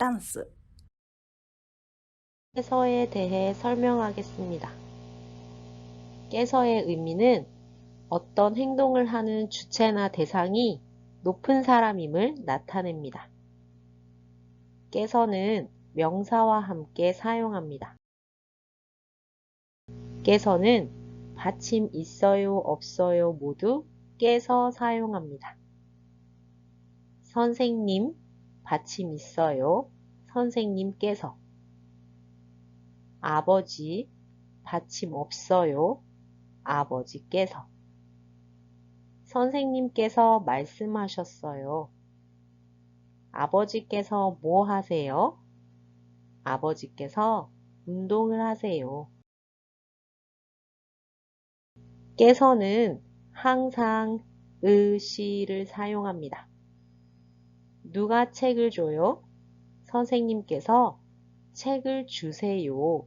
단스 깨서에 대해 설명하겠습니다. 깨서의 의미는 어떤 행동을 하는 주체나 대상이 높은 사람임을 나타냅니다. 깨서는 명사와 함께 사용합니다. 깨서는 받침 있어요, 없어요 모두 깨서 사용합니다. 선생님, 받침 있어요, 선생님께서. 아버지, 받침 없어요, 아버지께서. 선생님께서 말씀하셨어요. 아버지께서 뭐 하세요? 아버지께서 운동을 하세요. 깨서는 항상 의 시를 사용합니다. 누가 책을 줘요? 선생님께서 책을 주세요.